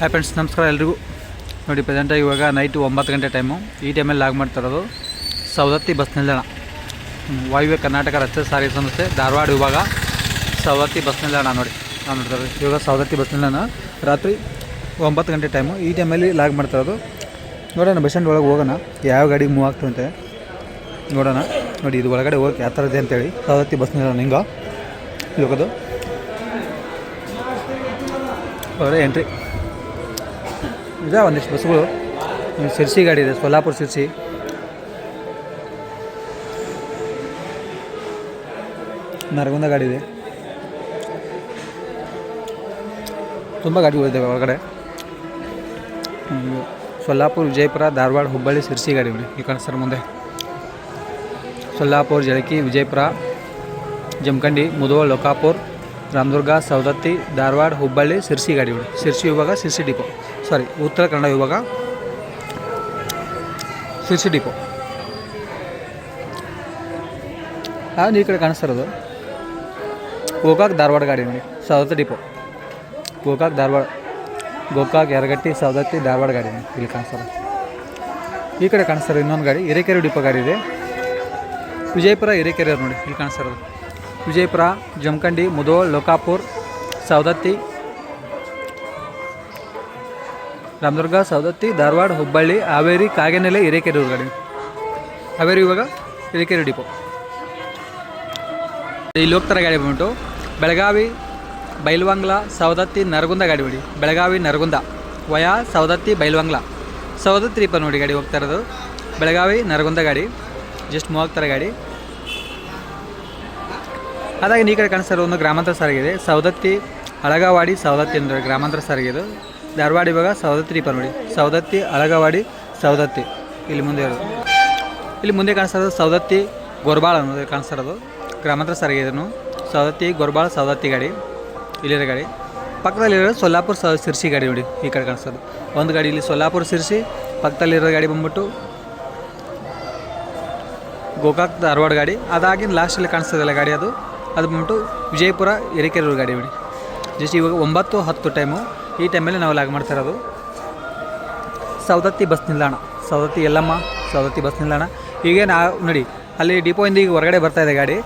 Hi friends ನಮಸ್ಕಾರ ಎಲ್ರಿಗೂ. ನೋಡಿ ಪ್ರೆಸೆಂಟಾಗಿ ಇವಾಗ ನೈಟ್ ಒಂಬತ್ತು ಗಂಟೆ ಟೈಮು ಈ ಟೈಮಲ್ಲಿ ಲಾಗ್ ಮಾಡ್ತಿರೋದು ಸವದತ್ತಿ ಬಸ್ ನಿಲ್ದಾಣ. ವಾಯುವ್ಯ ಕರ್ನಾಟಕ ರಸ್ತೆ ಸಾರಿಗೆ ಸಂಸ್ಥೆ, ಧಾರವಾಡ ವಿಭಾಗ ಸವದತ್ತಿ ಬಸ್ ನಿಲ್ದಾಣ ನೋಡಿ. ನಾವು ನೋಡ್ತಾರೆ ಇವಾಗ ಸವದತ್ತಿ ಬಸ್ ನಿಲ್ದಾಣ. ರಾತ್ರಿ ಒಂಬತ್ತು ಗಂಟೆ ಟೈಮು ಈ ಟೈಮಲ್ಲಿ ಲಾಗ್ ಮಾಡ್ತಿರೋದು ನೋಡೋಣ ಬಸ್ ಸ್ಟ್ಯಾಂಡ್ ಒಳಗೆ ಹೋಗೋಣ. ಯಾವ ಗಾಡಿಗೆ ಮೂವ್ ಆಗ್ತಂತೆ ನೋಡೋಣ. ನೋಡಿ, ಇದು ಒಳಗಡೆ ಹೋಗಕ್ಕೆ ಯಾವ ಇದೆ ಅಂತೇಳಿ ಸವದತ್ತಿ ಬಸ್ ನಿಲ್ದಾಣ ಹಿಂಗೆ? ಇವಾಗದು ಅವರೇ ಎಂಟ್ರಿ ಇದೆ, ಒಂದಿಷ್ಟು ಬಸ್ಗಳು ಶಿರ್ಸಿ ಗಾಡಿ ಇದೆ ಸೊಲ್ಲಾಪುರ ಶಿರ್ಸಿ. ನರಗುಂದ ಗಾಡಿ ಇದೆ. ತುಂಬ ಗಾಡಿಗಳಿದ್ದಾವೆ ಒಳಗಡೆ. ಸೊಲ್ಲಾಪುರ ವಿಜಯಪುರ, ಧಾರವಾಡ, ಹುಬ್ಬಳ್ಳಿ, ಶಿರ್ಸಿ ಗಾಡಿ ನೋಡಿ ಈ ಕಾಣಿಸ್ತಾರೆ ಮುಂದೆ. ಸೊಲ್ಲಾಪುರ ಜಳಕಿ, ವಿಜಯಪುರ, ಜಮಖಂಡಿ ಮುಧೋಳ್ ಲೋಕಾಪುರ್, ರಾಮದುರ್ಗ, ಸವದತ್ತಿ, ಧಾರವಾಡ, ಹುಬ್ಬಳ್ಳಿ, ಶಿರ್ಸಿ ಗಾಡಿ ನೋಡಿ ಶಿರ್ಸಿ ವಿಭಾಗ, ಶಿರ್ಸಿ ಡಿಪೋ. ಸಾರಿ ಉತ್ತರ ಕನ್ನಡ ವಿಭಾಗ ಶಿರ್ಸಿ ಡಿಪೋ ಹಾಂ ಈ ಕಡೆ ಕಾಣಿಸ್ತಾ ಇರೋದು. ಗೋಕಾಕ್ ಧಾರವಾಡ ಗಾಡಿ ನೋಡಿ, ಸವದತ್ತಿ ಡಿಪೋ ಗೋಕಾಕ್ ಧಾರವಾಡ, ಗೋಕಾಕ್, ಯರಗಟ್ಟಿ, ಸವದತ್ತಿ, ಧಾರವಾಡ ಗಾಡಿ ನೋಡಿ, ಇಲ್ಲಿ ಕಾಣಿಸ್ತಾರೆ ಈ ಕಡೆ ಕಾಣಿಸ್ತಾರೆ ಇನ್ನೊಂದು ಗಾಡಿ, ಹಿರೇಕೆರೆ ಡಿಪೋ ಗಾಡಿ ಇದೆ. ವಿಜಯಪುರ, ಹಿರೇಕೆರೆ ನೋಡಿ, ಇಲ್ಲಿ ಕಾಣಿಸ್ತಾ ವಿಜಯಪುರ, ಜಮಖಂಡಿ, ಮುದೋಳ್, ಲೋಕಾಪುರ್, ಸವದತ್ತಿ ರಾಮದುರ್ಗ, ಸವದತ್ತಿ, ಧಾರವಾಡ, ಹುಬ್ಬಳ್ಳಿ, ಹಾವೇರಿ, ಕಾಗೆನೆಲೆ, ಹಿರೇಕೆರೆ ಗಾಡಿ ಹಾವೇರಿ ಇವಾಗ ಹಿರೇಕೆರೆ ಡಿಪೋ. ಇಲ್ಲಿ ಹೋಗ್ತಾರೆ ಗಾಡಿ ಬಂದ್ಬಿಟ್ಟು ಬೆಳಗಾವಿ, ಬೈಲ್ವಂಗ್ಲ, ಸವದತ್ತಿ, ನರಗುಂದ ಗಾಡಿ ಬಿಡಿ. ಬೆಳಗಾವಿ, ನರಗುಂದ. ವಯಾ, ಸವದತ್ತಿ, ಬೈಲ್ವಂಗ್ಲ. ಸವದತ್ತಿ ಡಿಪೋ ನೋಡಿ ಗಾಡಿ ಹೋಗ್ತಾ ಇರೋದು. ಬೆಳಗಾವಿ, ನರಗುಂದ ಗಾಡಿ. ಜಸ್ಟ್ ಮೂವ್ ಆಗ್ತಾರೆ ಗಾಡಿ. ಅದಾಗಿ ಈ ಕಡೆ ಕಾಣಿಸ್ತಾ ಇರೋ ಒಂದು ಗ್ರಾಮಾಂತರ ಸಾರಿಗೆ ಇದೆ ಸವದತ್ತಿ, ಅಳಗವಾಡಿ, ಸವದತ್ತಿ ಅಂದರೆ ಗ್ರಾಮಾಂತರ ಸಾರಿಗೆ ಇದು ಧಾರವಾಡ ಇವಾಗ ಸವದತ್ತಿ ರೀಪರ್ ನೋಡಿ ಸವದತ್ತಿ, ಅಳಗವಾಡಿ, ಸವದತ್ತಿ. ಇಲ್ಲಿ ಮುಂದೆ ಇರೋದು. ಇಲ್ಲಿ ಮುಂದೆ ಕಾಣಿಸ್ತಾ ಸವದತ್ತಿ ಗೊರ್ಬಾಳ ಅನ್ನೋದು ಕಾಣಿಸ್ತಾ ಇರೋದು ಗ್ರಾಮಾಂತರ ಸಾರಿಗೆ ಇದನ್ನು. ಸವದತ್ತಿ, ಗೊರ್ಬಾಳ, ಸವದತ್ತಿ ಗಾಡಿ. ಇಲ್ಲಿರೋ ಗಾಡಿ. ಪಕ್ಕದಲ್ಲಿರೋ ಸೊಲ್ಲಾಪುರ ಸ, ಸಿರ್ಸಿ ಗಾಡಿ ನೋಡಿ, ಈ ಕಡೆ ಕಾಣಿಸ್ತದೆ ಒಂದು ಗಾಡಿ ಇಲ್ಲಿ ಸೊಲ್ಲಾಪುರ, ಸಿರ್ಸಿ, ಪಕ್ಕದಲ್ಲಿರೋ ಗಾಡಿ ಬಂದ್ಬಿಟ್ಟು ಗೋಕಾಕ್, ಧಾರವಾಡ ಗಾಡಿ. ಅದಾಗಿನ ಲಾಸ್ಟಲ್ಲಿ ಕಾಣಿಸ್ತದಲ್ಲ ಗಾಡಿ ಅದು. ಅದು ಬಂದ್ಬಿಟ್ಟು ವಿಜಯಪುರ, ಹಿರೇಕೆರೂರು ಗಾಡಿ ಬಿಡಿ ಜಸ್ಟ್ ಇವಾಗ ಒಂಬತ್ತು ಹತ್ತು ಟೈಮು ಈ ಟೈಮಲ್ಲಿ ನಾವು ಲಾಗ್ ಮಾಡ್ತಾ ಇರೋದು ಸವದತ್ತಿ ಬಸ್ ನಿಲ್ದಾಣ. ಸವದತ್ತಿ ಎಲ್ಲಮ್ಮ ಸವದತ್ತಿ ಬಸ್ ನಿಲ್ದಾಣ. ಹೀಗೆ ನಾ ನೋಡಿ, ಅಲ್ಲಿ ಡಿಪೋಯಿಂದ ಈಗ ಹೊರಗಡೆ ಬರ್ತಾ ಇದೆ ಗಾಡಿ.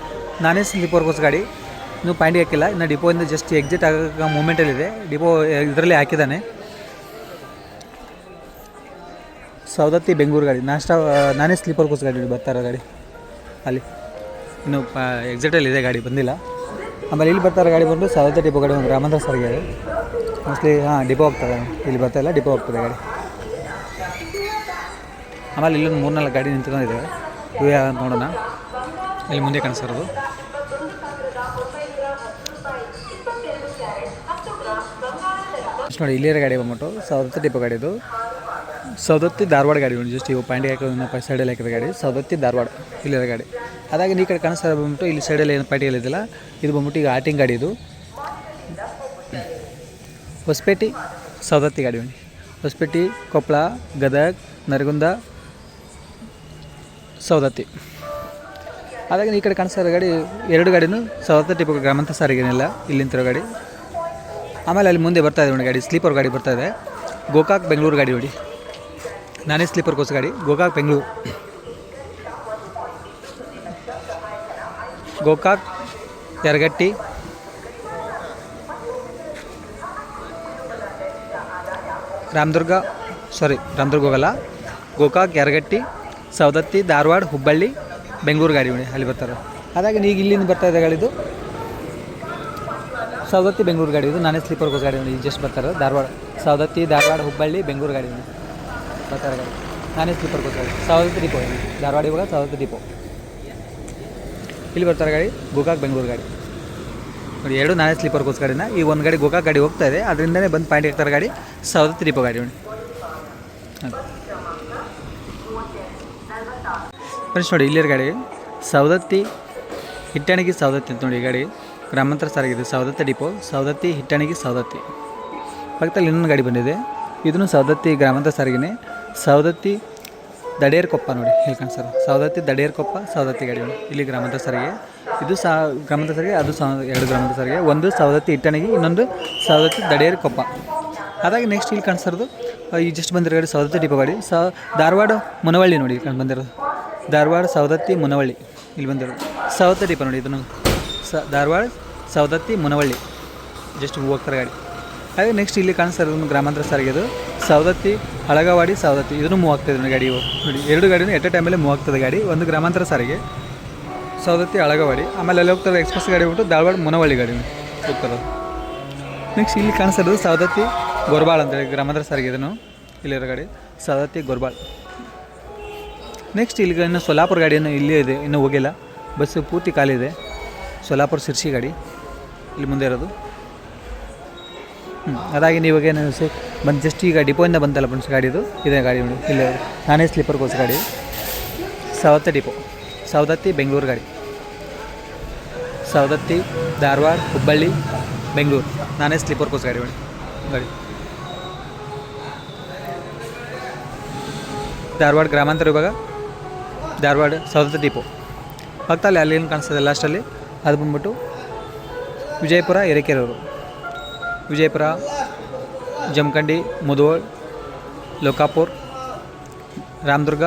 ನಾನೇ ಸ್ಲೀಪರ್ ಕೋಚ್ ಗಾಡಿ. ಇನ್ನೂ ಪಾಯಿಂಟ್ ಹಾಕಿಲ್ಲ. ಇನ್ನು ಡಿಪೋಯಿಂದ ಜಸ್ಟ್ ಎಕ್ಸಿಟ್ ಆಗೋ ಮೂಮೆಂಟಲ್ಲಿದೆ ಡಿಪೋ ಇದರಲ್ಲಿ ಹಾಕಿದ್ದಾನೆ. ಸವದತ್ತಿ ಬೆಂಗಳೂರು ಗಾಡಿ. ನಾಷ್ಟ ನಾನೇ ಸ್ಲೀಪರ್ ಕೋಸ್ ಗಾಡಿ ಬರ್ತಾ ಇರೋ ಗಾಡಿ. ಅಲ್ಲಿ. ಇನ್ನು ಪ ಎಕ್ಸಿಟಲ್ಲಿ ಇದೆ ಗಾಡಿ, ಬಂದಿಲ್ಲ. ಆಮೇಲೆ ಇಲ್ಲಿ ಬರ್ತಾರೆ ಗಾಡಿ ಬಂದು ಸಾವಿರದ ಡಿಪೋ ಗಾಡಿ ಒಂದು ರಾಮಂದ್ರ ಸಾರಿಗೆ ಮೋಸ್ಟ್ಲಿ ಹಾಂ, ಡಿಪೋ ಹೋಗ್ತದೆ ಇಲ್ಲಿ ಬರ್ತಾ ಇಲ್ಲ, ಡಿಪೋ ಹೋಗ್ತದೆ ಗಾಡಿ. ಆಮೇಲೆ ಇಲ್ಲೊಂದು ಮೂರ್ನಾಲ್ಕು ಗಾಡಿ ನಿಂತ್ಕೊಂಡಿದ್ದಾವೆ ಇವು ಅಂತ ನೋಡೋಣ. ಇಲ್ಲಿ ಮುಂದೆ ಕಾಣಿಸಿರೋದು ನೋಡಿ, ಇಲ್ಲಿರೋ ಗಾಡಿ ಬಂದ್ಬಿಟ್ಟು ಸೌದತ್ತಿ ಡಿಪೋ ಗಾಡಿ ಇದು. ಸೌದತ್ತಿ ಧಾರವಾಡ ಗಾಡಿ ಜಸ್ಟ್ ಇವು ಪಾಂಡಿ ಹಾಕೋದು ಪೈ ಸೈಡಲ್ಲಿ ಹಾಕಿದ ಗಾಡಿ. ಸೌದತ್ತಿ ಧಾರವಾಡ ಇಲ್ಲಿರೋ ಗಾಡಿ. ಅದಾಗಿ ಈ ಕಡೆ ಕಾಣಿಸ್ತಾ ಬಂದ್ಬಿಟ್ಟು ಇಲ್ಲಿ ಸೈಡಲ್ಲಿ ಏನು ಪಾರ್ಟಿಯಲ್ಲಿ ಇದೆಯಲ್ಲ ಇದು ಬಂದ್ಬಿಟ್ಟು ಈಗ ಆಟಿಂಗ್ ಗಾಡಿ ಇದು. ಹೊಸಪೇಟೆ, ಸವದತ್ತಿ ಗಾಡಿ ಬನ್ನಿ ಹೊಸಪೇಟೆ ಕೊಪ್ಪಳ ಗದಗ, ನರಗುಂದ, ಸವದತ್ತಿ. ಅದಾಗ ಈ ಕಡೆ ಕಾಣಿಸ್ತಾ ಗಾಡಿ, ಎರಡು ಗಾಡಿನೂ ಸವದತ್ತಿ ಟಿಪ್ಪು ಗ್ರಾಮಾಂತರ ಸಾರಿಗೆನಿಲ್ಲ ಇಲ್ಲಿ ನಿಂತಿರೋ ಗಾಡಿ. ಆಮೇಲೆ ಅಲ್ಲಿ ಮುಂದೆ ಬರ್ತಾ ಇದೆ ನೋಡಿ ಗಾಡಿ ಸ್ಲೀಪರ್ ಗಾಡಿ ಬರ್ತಾ ಇದೆ. ಗೋಕಾಕ್ ಬೆಂಗಳೂರು ಗಾಡಿ ನೋಡಿ. ನಾನೇ ಸ್ಲೀಪರ್ ಕೋಸ್ ಗಾಡಿ, ಗೋಕಾಕ್ ಬೆಂಗಳೂರು. ಗೋಕಾಕ್, ಯರಗಟ್ಟಿ. ರಾಮದುರ್ಗ ಸಾರಿ ರಾಮದುರ್ಗ ಹೋಗಲ್ಲ. ಗೋಕಾಕ್, ಯರಗಟ್ಟಿ, ಸವದತ್ತಿ, ಧಾರವಾಡ, ಹುಬ್ಬಳ್ಳಿ, ಬೆಂಗಳೂರು ಗಾಡಿ ಉಣಿ ಅಲ್ಲಿ ಬರ್ತಾರೆ. ಹಾಗಾಗಿ ಈಗ ಇಲ್ಲಿಂದ ಬರ್ತಾ ಇದೆ ಗಾಡಿದು ಸವದತ್ತಿ, ಬೆಂಗಳೂರು ಗಾಡಿ ಇದು ನಾನೇ ಸ್ಲೀಪರ್ ಕೋಸ್ ಗಾಡಿ ನೋಡಿ ಜಸ್ಟ್ ಬರ್ತಾರೆ ಧಾರವಾಡ. ಸವದತ್ತಿ, ಧಾರವಾಡ, ಹುಬ್ಬಳ್ಳಿ, ಬೆಂಗಳೂರು ಗಾಡಿ ಬರ್ತಾರೆ ಗಾಡಿ. ನಾನೇ ಸ್ಲೀಪರ್ ಕೋಸ್ ಗಾಡಿ. ಸವದತ್ತಿ ಡಿಪೋ ಧಾರವಾಡ ಇವಾಗ ಸವದತ್ತಿ ಡಿಪೋ ಇಲ್ಲಿ ಬರ್ತಾರೆ ಗಾಡಿ, ಗೋಕಾಕ್ ಬೆಂಗಳೂರು ಗಾಡಿ. ನೋಡಿ, ಎರಡು ನಾನೇ ಸ್ಲೀಪರ್ ಗಾಡಿನ ಈ ಒಂದು ಗಾಡಿ ಗೋಕಾಕ್ ಗಾಡಿ ಹೋಗ್ತಾ ಇದೆ. ಅದರಿಂದನೇ ಬಂದು ಪಾಯಿಂಟ್ ಇರ್ತಾರೆ ಗಾಡಿ. ಸವದತ್ತಿ ತ್ರೀಪ ಗಾಡಿ ನೋಡಿ. ಫ್ರೆಂಡ್ಸ್ ನೋಡಿ, ಇಲ್ಲಿರ ಗಾಡಿ ಸವದತ್ತಿ ಹಿಟ್ಟಣಿಗೆ ಸವದತ್ತಿ ಅಂತ ನೋಡಿ ಈ ಗಾಡಿ. ಗ್ರಾಮಾಂತರ ಸಾರಿಗಿದೆ ಸವದತ್ತಿ ಡಿಪೋ ಸವದತ್ತಿ ಹಿಟ್ಟಣಿಗೆ ಸೌದತ್ತಿ. ಪಕ್ಕದಲ್ಲಿ ಇನ್ನೊಂದು ಗಾಡಿ ಬಂದಿದೆ. ಇದನ್ನು ಸವದತ್ತಿ ಗ್ರಾಮಾಂತರ ಸಾರಿಗೆನೆ ಸವದತ್ತಿ ದಡೇರ್ ಕೊಪ್ಪ ನೋಡಿ, ಇಲ್ಲಿ ಕಾಣಿಸ್ತಾರೆ ಸವದತ್ತಿ ದಡೇರ್ ಕೊಪ್ಪ ಸವದತ್ತಿ ಗಾಡಿ ಇಲ್ಲಿ ಗ್ರಾಮದ ಸಾರಿಗೆ. ಇದು ಸಾ, ಗ್ರಾಮದ ಸಾರಿಗೆ, ಅದು ಸಾ, ಎರಡು ಗ್ರಾಮದ ಸಾರಿಗೆ. ಒಂದು ಸವದತ್ತಿ ಇಟ್ಟಣಿಗೆ, ಇನ್ನೊಂದು ಸವದತ್ತಿ ದಡೇರ್ ಕೊಪ್ಪ ಅದಾಗಿ ನೆಕ್ಸ್ಟ್ ಇಲ್ಲಿ ಕಾಣಿಸ್ತಿರೋದು ಈ ಜಸ್ಟ್ ಬಂದಿರೋ ಗಾಡಿ ಸವದತ್ತಿ ಡಿಪೋ ಗಾಡಿ ಸ, ಧಾರವಾಡ ಮುನವಳ್ಳಿ ನೋಡಿ, ಇಲ್ಲಿ ಬಂದಿರೋದು. ಧಾರವಾಡ ಸವದತ್ತಿ ಮುನವಳ್ಳಿ, ಇಲ್ಲಿ ಬಂದಿರೋದು. ಸವದತ್ತಿ ಡಿಪೋ ನೋಡಿ, ಇದನ್ನು. ಸ, ಧಾರವಾಡ ಸವದತ್ತಿ ಮುನವಳ್ಳಿ. ಜಸ್ಟ್ ಹೋಗ್ತಾರೆ ಗಾಡಿ. ಹಾಗೆ ನೆಕ್ಸ್ಟ್ ಇಲ್ಲಿ ಕಾಣಿಸ್ತಾ ಇರೋದು ಗ್ರಾಮಾಂತರ ಸಾರಿಗೆ ಅದು ಸವದತ್ತಿ ಹಳಗವಾಡಿ ಸವದತ್ತಿ. ಇದನ್ನು ಮೂವ್ ಆಗ್ತದೆ ಗಾಡಿ ನೋಡಿ, ಎರಡು ಗಾಡಿನೂ ಎಟ್ ಎ ಟೈಮಲ್ಲಿ ಮೂವ್ ಆಗ್ತದೆ ಗಾಡಿ. ಒಂದು ಗ್ರಾಮಾಂತರ ಸಾರಿಗೆ, ಸವದತ್ತಿ, ಅಳಗವಾಡಿ. ಆಮೇಲೆ ಅಲ್ಲಿ ಹೋಗ್ತಾರೆ ಎಕ್ಸ್ಪ್ರೆಸ್ ಗಾಡಿ ಬಿಟ್ಟು ಧಾರವಾಡ ಮುನವಳ್ಳಿ ಗಾಡಿ ಹೋಗ್ತಾರೆ ನೆಕ್ಸ್ಟ್ ಇಲ್ಲಿ ಕಾಣಿಸ್ತಾ ಸೌದತ್ತಿ ಸವದತ್ತಿ ಗೊರ್ಬಾಳ್ ಅಂತೇಳಿ ಗ್ರಾಮಾಂತರ ಸಾರಿಗೆ ಇದನ್ನು. ಇಲ್ಲಿರೋ ಗಾಡಿ, ಸವದತ್ತಿ ಗೊರ್ಬಾಳ್. ನೆಕ್ಸ್ಟ್ ಇಲ್ಲಿ ಇನ್ನು ಸೊಲ್ಲಾಪುರ ಗಾಡಿಯನ್ನು ಇಲ್ಲೇ ಇದೆ, ಇನ್ನೂ ಹೋಗಿಲ್ಲ. ಬಸ್ಸು ಪೂರ್ತಿ ಖಾಲಿ ಇದೆ. ಸೊಲ್ಲಾಪುರ ಸಿರ್ಸಿ ಗಾಡಿ. ಇಲ್ಲಿ ಮುಂದೆ ಇರೋದು. ಹ್ಞೂ ಅದಾಗಿ ನೀವಾಗ ಏನು ಸೆ ಬಂದು ಜಸ್ಟ್ ಈಗ ಡಿಪೋಯಿಂದ ಬಂತಲ್ಲ ಫ್ರೆಂಡ್ಸ್ ಗಾಡಿದು ಇದೇ? ಗಾಡಿ ನೋಡಿ, ಇಲ್ಲ ನಾನೇ ಸ್ಲೀಪರ್ ಕೋಚ್ ಗಾಡಿ. ಸವದತ್ತಿ ಡಿಪೋ ಸವದತ್ತಿ, ಬೆಂಗಳೂರು ಗಾಡಿ. ಸವದತ್ತಿ, ಧಾರವಾಡ, ಹುಬ್ಬಳ್ಳಿ, ಬೆಂಗಳೂರು. ನಾನೇ ಸ್ಲೀಪರ್ ಕೋಚ್ ಗಾಡಿ ನೋಡಿ, ಗಾಡಿ. ಧಾರವಾಡ ಗ್ರಾಮಾಂತರ ವಿಭಾಗ, ಧಾರವಾಡ ಸವದತ್ತಿ ಡಿಪೋ ಅಲ್ಲಿ ಏನು ಕಾಣಿಸ್ತದೆ ಲಾಸ್ಟಲ್ಲಿ ಅದು ಬಂದ್ಬಿಟ್ಟು ವಿಜಯಪುರ ಎರಕೆರೂರು ವಿಜಯಪುರ ಜಮಖಂಡಿ, ಮುಧೋಳ್, ಲೋಕಾಪುರ್, ರಾಮದುರ್ಗ,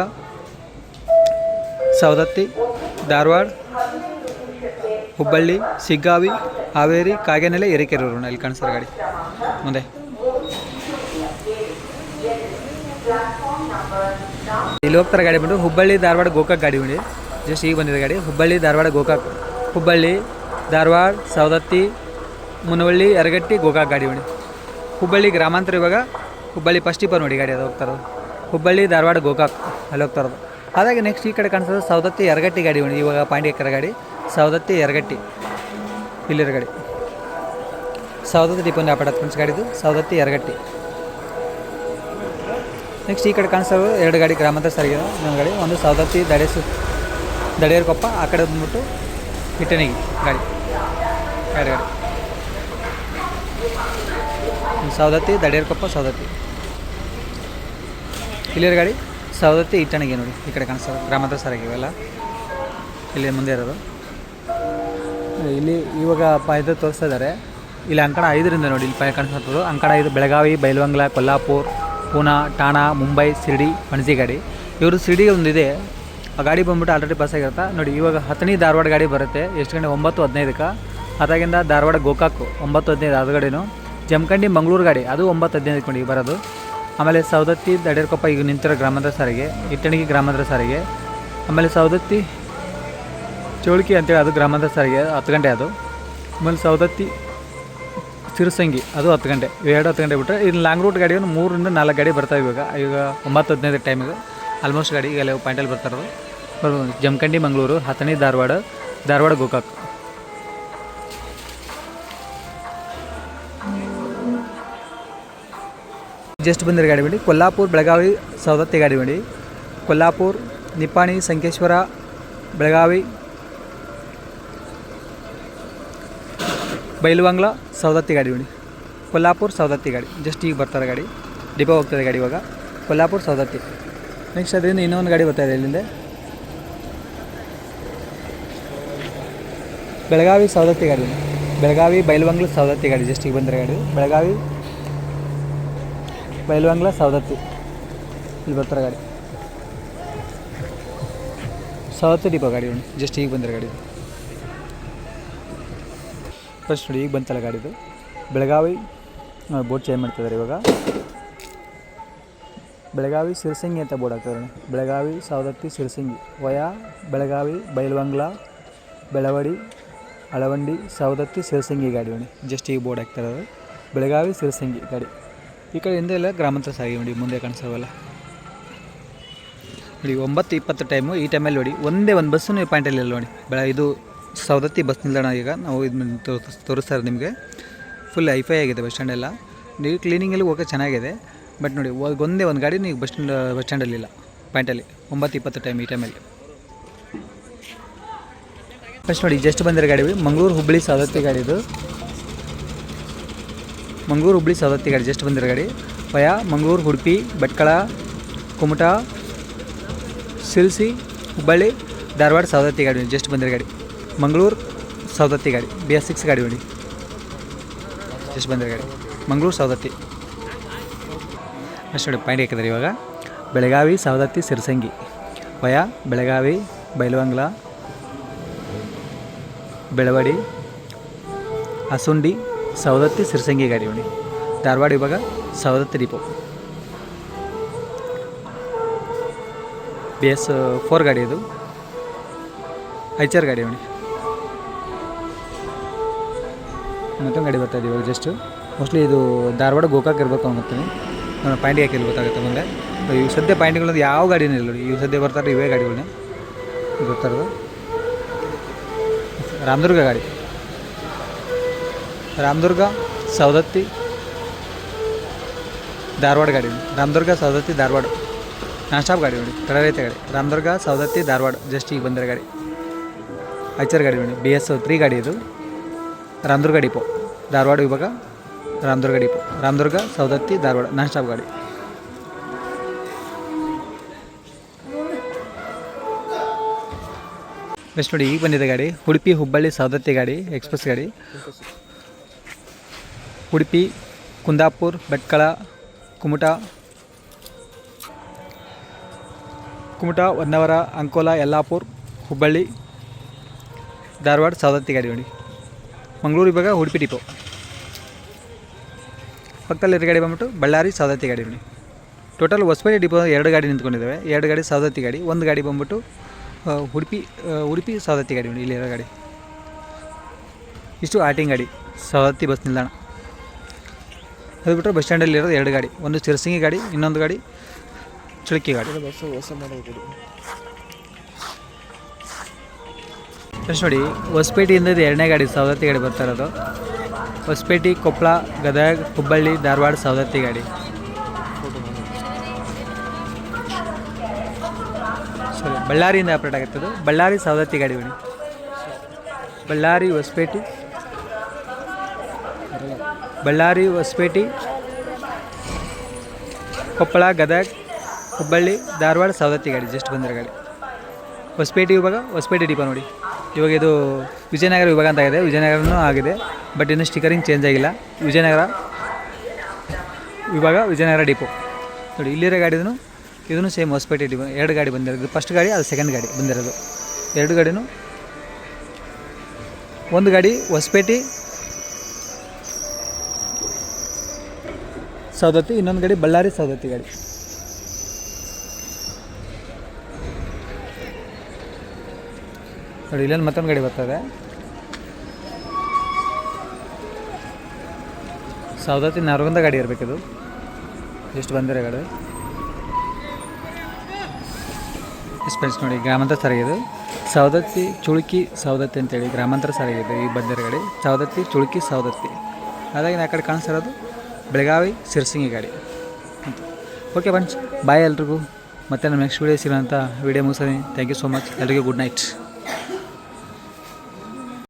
ಸವದತ್ತಿ, ಧಾರವಾಡ, ಹುಬ್ಬಳ್ಳಿ, ಸಿಗ್ಗಾವಿ, ಹಾವೇರಿ, ಕಾಗೇನೆಲೆ ಎರೆಕೆರೂರು ಇಲ್ಲಿ ಕಾಣಿಸ್ತಾರೆ ಗಾಡಿ. ಮುಂದೆ. ಇಲ್ಲಿ ಹೋಗ್ತಾರೆ ಗಾಡಿ ಬಂದು ಹುಬ್ಬಳ್ಳಿ, ಧಾರವಾಡ, ಗೋಕಾಕ್ ಗಾಡಿ ಬಿಡಿ ಜಸ್ಟ್ ಈಗ ಬಂದಿದೆ ಗಾಡಿ. ಹುಬ್ಬಳ್ಳಿ, ಧಾರವಾಡ, ಗೋಕಾಕ್. ಹುಬ್ಬಳ್ಳಿ, ಧಾರವಾಡ, ಸವದತ್ತಿ, ಮುನವಳ್ಳಿ, ಯರಗಟ್ಟಿ, ಗೋಕಾಕ್ ಗಾಡಿ ಬಿಡಿ ಹುಬ್ಬಳ್ಳಿ ಗ್ರಾಮಾಂತರ ಇವಾಗ ಹುಬ್ಬಳ್ಳಿ ಫಸ್ಟ್ ಇಪ್ಪರ್ ನೋಡಿ ಗಾಡಿ ಅದು ಹೋಗ್ತಾರೋದು ಹುಬ್ಬಳ್ಳಿ, ಧಾರವಾಡ, ಗೋಕಾಕ್ ಅಲ್ಲಿ ಹೋಗ್ತಾರೋದು ಹಾಗಾಗಿ ನೆಕ್ಸ್ಟ್ ಈ ಕಡೆ ಕಾಣಿಸೋದು ಸೌದತ್ತಿ ಎರಗಟ್ಟಿ ಗಾಡಿ ಉಂಟು ಇವಾಗ ಪಾಂಡ್ಯಕರ ಗಾಡಿ. ಸೌದತ್ತಿ ಎರಗಟ್ಟಿ ಇಲ್ಲಿರೋ ಗಾಡಿ. ಸೌದತ್ತಿ ಡಿಪೋನ್ ವ್ಯಾಪಾರ ಫ್ರೆಂಡ್ಸ್ ಗಾಡಿದು ಸೌದತ್ತಿ ಎರಗಟ್ಟಿ ನೆಕ್ಸ್ಟ್ ಈ ಕಡೆ ಕಾಣಿಸೋದು ಎರಡು ಗಾಡಿ ಗ್ರಾಮಾಂತರ ಸಾರಿಗೆ ಇನ್ನೊಂದು ಗಾಡಿ, ಒಂದು ಸೌದತ್ತಿ ದಡೇಸು ದಡಿಯರ್ ಕೊಪ್ಪ ಆ ಕಡೆ ಬಂದ್ಬಿಟ್ಟು ಇಟ್ಟನಿಗೆ ಗಾಡಿ. ಎರಡು ಗಾಡಿ. ಸವದತ್ತಿ ದಡೇರ್ಕೊಪ್ಪ ಸವದತ್ತಿ. ಇಲ್ಲಿರೋ ಗಾಡಿ? ಸವದತ್ತಿ ಇಟ್ಟಣಿಗೆ ನೋಡಿ. ಈ ಕಡೆ ಕಾಣಿಸ್ತಾರೆ ಗ್ರಾಮದ ಸಾರಿಗೆ ಇವೆಲ್ಲ ಇಲ್ಲಿ ಮುಂದೆ ಇರೋದು. ಇಲ್ಲಿ ಇವಾಗ ಪಾಯದ ತೋರಿಸ್ತಾ ಇದ್ದಾರೆ. ಇಲ್ಲಿ ಅಂಕಣ ಐದರಿಂದ ನೋಡಿ, ಇಲ್ಲಿ ಪಾಯ ಕಾಣಿಸ್ತದ ಅಂಕಣ ಐದು ಬೆಳಗಾವಿ, ಬೈಲವಂಗ್ಲ, ಕೊಲ್ಲಾಪುರ್, ಪೂನಾ, ಠಾಣಾ, ಮುಂಬೈ, ಶಿರ್ಡಿ ಪಣಜಿ ಗಾಡಿ. ಇವರು ಶಿರ್ಡಿ ಒಂದಿದೆ. ಆ ಗಾಡಿ ಬಂದ್ಬಿಟ್ಟು ಆಲ್ರೆಡಿ ಪಾಸ್ ಆಗಿರುತ್ತೆ? ನೋಡಿ, ಇವಾಗ ಹತ್ತನೇ ಧಾರವಾಡ ಗಾಡಿ ಬರುತ್ತೆ. ಎಷ್ಟು ಗಂಟೆ? ಒಂಬತ್ತು ಹದಿನೈದಕ್ಕೆ. ಅದಾಗಿಂದ ಧಾರವಾಡ ಗೋಕಾಕು. ಒಂಬತ್ತು ಹದಿನೈದು ಅದು ಜಮಖಂಡಿ ಮಂಗಳೂರು ಗಾಡಿ, ಅದು ಒಂಬತ್ತು ಹದಿನೈದು ಕೊಂಡು ಈಗ ಬರೋದು. ಆಮೇಲೆ ಸವದತ್ತಿ ದಡೇರ್ಕೊಪ್ಪ ಈಗ ನಿಂತಿರೋ ಗ್ರಾಮಾಂತರ ಸಾರಿಗೆ, ಇಟ್ಟಣಿಗೆ ಗ್ರಾಮಾಂತರ ಸಾರಿಗೆ. ಆಮೇಲೆ ಸವದತ್ತಿ ಚೌಳಿಕೆ ಅಂತೇಳಿ ಅದು ಗ್ರಾಮಾಂತರ ಸಾರಿಗೆ, ಹತ್ತು ಗಂಟೆ ಅದು. ಆಮೇಲೆ ಸವದತ್ತಿ ಸಿರಸಂಗಿ, ಅದು ಹತ್ತು ಗಂಟೆ ಎರಡು ಹತ್ತು ಗಂಟೆ ಬಿಟ್ಟರೆ ಇನ್ನು ಲಾಂಗ್ ರೂಟ್ ಗಾಡಿಯನ್ನು ಮೂರರಿಂದ ನಾಲ್ಕು ಗಾಡಿ ಬರ್ತಾವೆ ಇವಾಗ ಈಗ ಒಂಬತ್ತು ಹದಿನೈದು ಟೈಮಿಗೆ ಆಲ್ಮೋಸ್ಟ್ ಗಾಡಿ, ಈಗ ಎಲ್ಲ ಪಾಯಿಂಟಲ್ಲಿ ಬರ್ತಾರದು ಜಮಖಂಡಿ, ಮಂಗಳೂರು, ಹತ್ತನೇ ಧಾರವಾಡ ಧಾರವಾಡ, ಗೋಕಾಕ್. ಜಸ್ಟ್ ಬಂದಿರೋ ಗಾಡಿ ಬಿಡಿ. ಕೊಲ್ಲಾಪುರ, ಬೆಳಗಾವಿ ಸವದತ್ತಿ ಗಾಡಿ ಬಿಡಿ. ಕೊಲ್ಲಾಪುರ್, ನಿಪ್ಪಾಣಿ, ಸಂಕೇಶ್ವರ, ಬೆಳಗಾವಿ, ಬೈಲುವಂಗ್ಲ ಸವದತ್ತಿ ಗಾಡಿ ಬಿಡಿ. ಕೊಲ್ಲಾಪುರ ಸವದತ್ತಿ ಗಾಡಿ. ಜಸ್ಟ್ ಈಗ ಬರ್ತಾರೆ ಗಾಡಿ. ಡಿಪೋ ಹೋಗ್ತದೆ ಗಾಡಿ ಇವಾಗ. ಕೊಲ್ಲಾಪುರ ಸವದತ್ತಿ ನೆಕ್ಸ್ಟ್ ಅದರಿಂದ ಇನ್ನೊಂದು ಗಾಡಿ ಬರ್ತಾಯಿದೆ ಇಲ್ಲಿಂದ. ಬೆಳಗಾವಿ ಸವದತ್ತಿ ಗಾಡಿ ಬೆಳಗಾವಿ, ಬೈಲುವಂಗ್ಲ ಸವದತ್ತಿ ಗಾಡಿ. ಜಸ್ಟ್ ಈಗ ಬಂದಿರೋ ಗಾಡಿ. ಬೆಳಗಾವಿ ಬೈಲುವಂಗ್ಲ, ಸವದತ್ತಿ. ಇಲ್ಲಿ ಬರ್ತಾರೆ ಗಾಡಿ. ಸವದತ್ತಿ ಡಿಪೋ ಗಾಡಿ ನೋಡಿ ಜಸ್ಟ್ ಈಗ ಬಂದಿರೋ ಗಾಡಿ ಫಸ್ಟ್ ನೋಡಿ, ಈಗ ಬಂತಲ್ಲ ಗಾಡಿದು ಬೆಳಗಾವಿ ಬೋರ್ಡ್ ಚೇಂಜ್ ಮಾಡ್ತಿದ್ದಾರೆ ಇವಾಗ. ಬೆಳಗಾವಿ, ಸಿರಸಂಗಿ ಅಂತ ಬೋರ್ಡ್ ಹಾಕ್ತಾರೆ ಬೆಳಗಾವಿ, ಸವದತ್ತಿ, ಸಿರಸಂಗಿ. ವಯಾ, ಬೆಳಗಾವಿ, ಬೈಲವಂಗ್ಲ, ಬೆಳವಡಿ, ಅಳವಂಡಿ, ಸವದತ್ತಿ, ಸಿರಸಂಗಿ ಗಾಡಿ ಜಸ್ಟ್ ಈಗ ಬೋರ್ಡ್ ಹಾಕ್ತಾರೆ ಬೆಳಗಾವಿ, ಸಿರಸಂಗಿ ಗಾಡಿ. ಈ ಕಡೆ ಹಿಂದೆ ಎಲ್ಲ ಗ್ರಾಮಾಂತರ ಸಾಗಿ ನೋಡಿ, ಮುಂದೆ ಕಾಣಿಸೋವಲ್ಲ. ನೋಡಿ, ಒಂಬತ್ತು ಇಪ್ಪತ್ತು ಟೈಮು ಈ ಟೈಮಲ್ಲಿ ನೋಡಿ, ಒಂದೇ ಒಂದು ಬಸ್ಸು ಈ ಪಾಯಿಂಟಲ್ಲಿ ಇಲ್ಲ ನೋಡಿ. ಬೆಳ ಇದು ಸವದತ್ತಿ ಬಸ್ ನಿಲ್ದಾಣ ಈಗ, ನಾವು ಇದು ತೋರಿಸ್ತಾರೆ ನಿಮಗೆ. ಫುಲ್ ಐಫೈ ಆಗಿದೆ ಬಸ್ ಸ್ಟ್ಯಾಂಡೆಲ್ಲ ನೀವು ಕ್ಲೀನಿಂಗಲ್ಲಿ ಹೋಗೋಕೆ ಚೆನ್ನಾಗಿದೆ. ಬಟ್ ನೋಡಿ, ಒಂದ್- ಒಂದೇ ಒಂದು ಗಾಡಿ ನೀವು ಬಸ್ ಸ್ಟ್ಯಾಂಡ್ ಬಸ್ ಸ್ಟ್ಯಾಂಡಲ್ಲಿ ಇಲ್ಲ ಪಾಯಿಂಟಲ್ಲಿ ಒಂಬತ್ತು ಇಪ್ಪತ್ತು ಟೈಮ್ ಈ ಟೈಮಲ್ಲಿ ಫಸ್ಟ್ ನೋಡಿ ಜಸ್ಟ್ ಬಂದಿರೋ ಗಾಡಿ ಮಂಗಳೂರು ಹುಬ್ಬಳ್ಳಿ ಸವದತ್ತಿ ಗಾಡಿ ಇದು. ಮಂಗಳೂರು ಹುಬ್ಬಳ್ಳಿ ಸವದತ್ತಿ ಗಾಡಿ ಜಸ್ಟ್ ಬಂದಿರೋ ಗಾಡಿ. ಪಯ, ಮಂಗಳೂರು, ಉಡುಪಿ, ಭಟ್ಕಳ, ಕುಮಟಾ, ಸಿಲ್ಸಿ, ಹುಬ್ಬಳ್ಳಿ, ಧಾರವಾಡ ಸವದತ್ತಿ ಗಾಡಿ ಜಸ್ಟ್ ಬಂದಿರೋ ಗಾಡಿ. ಮಂಗಳೂರು ಸವದತ್ತಿ ಗಾಡಿ ಬಿ ಎಸ್ ಸಿಕ್ಸ್ ಗಾಡಿ ಹೊಡಿ ಜಸ್ಟ್ ಬಂದಿರೋ ಗಾಡಿ. ಮಂಗಳೂರು ಸವದತ್ತಿ. ಅಷ್ಟು ನೋಡಿ ಪಾಯಿಂಟ್ ಹಾಕಿದ್ದಾರೆ ಇವಾಗ. ಬೆಳಗಾವಿ, ಸವದತ್ತಿ, ಸಿರಸಂಗಿ. ಪಯಾ, ಬೆಳಗಾವಿ, ಬೈಲವಂಗ್ಲ, ಬೆಳವಡಿ, ಹಸುಂಡಿ ಸವದತ್ತಿ ಸಿರಸಂಗಿ ಗಾಡಿ ನೋಡಿ ಧಾರವಾಡ ಇವಾಗ Savadatti depot. B S four ಗಾಡಿ ಇದು. ಐಚರ್ ಗಾಡಿ ನೋಡಿ ಮತ್ತೊಂದು ಗಾಡಿ ಬರ್ತಾ ಇದೆ ಇವಾಗ ಜಸ್ಟ್ ಮೋಸ್ಟ್ಲಿ ಇದು ಧಾರವಾಡ ಗೋಕಾಕ್ ಇರ್ಬೇಕು ಅನ್ಕೊತೀನಿ ನಾನು ಪಾಯಿಂಟ್ ಯಾಕೆ ಇಲ್ಲಿ ಗೊತ್ತಾಗುತ್ತೆ ಮುಂದೆ. ಇವು ಸದ್ಯ ಪಾಯಿಂಟ್ಗಳದ್ದು ಯಾವ ಗಾಡಿನೂ ಇಲ್ಲ ಇವು ಸದ್ಯ ಬರ್ತಾರೆ ಇವೇ ಗಾಡಿಗಳನ್ನೇ ಬರ್ತಾರದು ರಾಮದುರ್ಗ ಗಾಡಿ. ರಾಮದುರ್ಗ, ಸವದತ್ತಿ, ಧಾರವಾಡ ಗಾಡಿ ರಾಮದುರ್ಗ, ಸವದತ್ತಿ, ಧಾರವಾಡ. ನಾನ್ ಸ್ಟಾಪ್ ಗಾಡಿ ನೋಡಿ. ತಡರೈತೆ ಗಾಡಿ. ರಾಮದುರ್ಗ, ಸವದತ್ತಿ, ಧಾರವಾಡ. ಜಸ್ಟ್ ಈಗ ಬಂದಿರೋ ಗಾಡಿ. ಐಚರ್ ಗಾಡಿ ನೋಡಿ. ಬಿ ಎಸ್ ತ್ರೀ ಗಾಡಿ ಇದು. ರಾಮದುರ್ಗ ಡಿಪೋ ಧಾರವಾಡ ವಿಭಾಗ, Ramdurg depot Ramdurg, Savadatti, Dharwad. Non stop ಗಾಡಿ. ಬೆಸ್ಟ್ ನೋಡಿ, ಈಗ ಬಂದಿದೆ ಗಾಡಿ. ಉಡುಪಿ, ಹುಬ್ಬಳ್ಳಿ, ಸವದತ್ತಿ ಗಾಡಿ ಎಕ್ಸ್ಪ್ರೆಸ್ ಗಾಡಿ. ಉಡುಪಿ, ಕುಂದಾಪುರ್, ಭಟ್ಕಳ, ಕುಮಟಾ ಕುಮಟಾ, ಹೊನ್ನವರ, ಅಂಕೋಲ, ಯಲ್ಲಾಪುರ್, ಹುಬ್ಬಳ್ಳಿ, ಧಾರವಾಡ, ಸವದತ್ತಿ ಗಾಡಿ ನೋಡಿ. ಮಂಗಳೂರು ಇವಾಗ ಉಡುಪಿ ಡಿಪೋ ಪಕ್ಕದಲ್ಲಿ ಎರಡು ಗಾಡಿ ಬಂದ್ಬಿಟ್ಟು ಬಳ್ಳಾರಿ, ಸವದತ್ತಿ ಗಾಡಿ ನೋಡಿ. ಟೋಟಲ್ ಹೊಸಪೇಟೆ ಡಿಪೋ ಎರಡು ಗಾಡಿ ನಿಂತ್ಕೊಂಡಿದ್ದಾವೆ. ಎರಡು ಗಾಡಿ ಸವದತ್ತಿ ಗಾಡಿ, ಒಂದು ಗಾಡಿ ಬಂದ್ಬಿಟ್ಟು ಉಡುಪಿ ಉಡುಪಿ, ಸವದತ್ತಿ ಗಾಡಿ ನೋಡಿ ಎರಡು ಗಾಡಿ. ಇಷ್ಟು ಆಟಿಂಗ್ ಗಾಡಿ, ಸವದತ್ತಿ ಬಸ್ ನಿಲ್ದಾಣ. ಅದು ಬಿಟ್ಟರೆ ಬಸ್ ಸ್ಟ್ಯಾಂಡಲ್ಲಿ ಇರೋದು ಎರಡು ಗಾಡಿ. ಒಂದು ಚಿರಸಿಂಗಿ ಗಾಡಿ ಇನ್ನೊಂದು ಗಾಡಿ ಚಿಳಕಿ ಗಾಡಿ. ಬಸ್ ಹೊಸ ಮಾಡಲ್ ಗಾಡಿ ಫ್ರೆಂಡ್ಸ್ ನೋಡಿ ಹೊಸಪೇಟೆಯಿಂದ ಇದು ಎರಡನೇ ಗಾಡಿ ಸವದತ್ತಿ ಗಾಡಿ ಬರ್ತಾ ಇರೋದು. ಹೊಸಪೇಟೆ ಕೊಪ್ಪಳ ಗದಗ ಹುಬ್ಬಳ್ಳಿ ಧಾರವಾಡ ಸವದತ್ತಿ ಗಾಡಿ. ಸರಿ ಬಳ್ಳಾರಿಯಿಂದ ಆಪ್ರೇಟ್ ಆಗುತ್ತದು ಬಳ್ಳಾರಿ ಸವದತ್ತಿ ಗಾಡಿ ಬನ್ನಿ. ಬಳ್ಳಾರಿ ಹೊಸಪೇಟೆ ಬಳ್ಳಾರಿ, ಹೊಸಪೇಟೆ, ಕೊಪ್ಪಳ, ಗದಗ, ಹುಬ್ಬಳ್ಳಿ, ಧಾರವಾಡ ಸವದತ್ತಿ ಗಾಡಿ ಜಸ್ಟ್ ಬಂದಿರೋ ಗಾಡಿ ಹೊಸಪೇಟೆ ಇವಾಗ ಹೊಸಪೇಟೆ ಡಿಪೋ ನೋಡಿ. ಇವಾಗ ಇದು ವಿಜಯನಗರ ವಿಭಾಗ ಅಂತ ಆಗಿದೆ. ವಿಜಯನಗರನೂ ಆಗಿದೆ ಬಟ್ ಇನ್ನೂ ಸ್ಟಿಕರಿಂಗ್ ಚೇಂಜ್ ಆಗಿಲ್ಲ. ವಿಜಯನಗರ ವಿಭಾಗ, ವಿಜಯನಗರ ಡಿಪೋ ನೋಡಿ, ಇಲ್ಲಿರೋ ಗಾಡಿದೂ ಇದೂ ಸೇಮ್ ಹೊಸಪೇಟೆ ಡಿಪೋ ಎರಡು ಗಾಡಿ ಬಂದಿರೋದು. ಫಸ್ಟ್ ಗಾಡಿ, ಅದು ಸೆಕೆಂಡ್ ಗಾಡಿ ಬಂದಿರೋದು. ಎರಡು ಗಾಡಿನೂ ಒಂದು ಗಾಡಿ ಹೊಸಪೇಟೆ ಸವದತ್ತಿ, ಇನ್ನೊಂದು ಗಾಡಿ ಬಳ್ಳಾರಿ ಸವದತ್ತಿ ಗಾಡಿ. ನೋಡಿ ಇಲ್ಲೊಂದು ಮತ್ತೊಂದು ಗಾಡಿ ಬರ್ತದೆ. ಸೌದತ್ತಿ ನರಗುಂದ ಗಾಡಿ ಇರಬೇಕಿದು. ಎಷ್ಟು ಬಂದಿರೋ ಗಾಡಿ? ಎಕ್ಸ್ಪೆನ್ಸ್ ನೋಡಿ, ಗ್ರಾಮಾಂತರ ಸರಿಗಿದೆ ಸವದತ್ತಿ, ಚುಳುಕಿ, ಸವದತ್ತಿ ಅಂತೇಳಿ ಗ್ರಾಮಾಂತರ ಸರಿಯಿದೆ ಈ ಬಂದಿರೋ ಗಾಡಿ. ಸವದತ್ತಿ, ಚುಳುಕಿ, ಸವದತ್ತಿ. ಹಾಗಾಗಿ ಆ ಕಡೆ ಕಾಣಿಸ್ತಿರೋದು ಬೆಳಗಾವಿ, ಸಿರ್ಸಿಂಗಿ ಗಾಡಿ. ಓಕೆ ಬನ್ಸ್ ಬಾಯ್ ಎಲ್ರಿಗೂ. ಮತ್ತೆ ನಮ್ಮ ನೆಕ್ಸ್ಟ್ ವೀಡಿಯೋ ಸಿಗೋಂಥ ವೀಡಿಯೋ ಮುಗಿಸ್ತೀನಿ. ಥ್ಯಾಂಕ್ ಯು ಸೋ ಮಚ್ ಎಲ್ರಿಗೂ ಗುಡ್ ನೈಟ್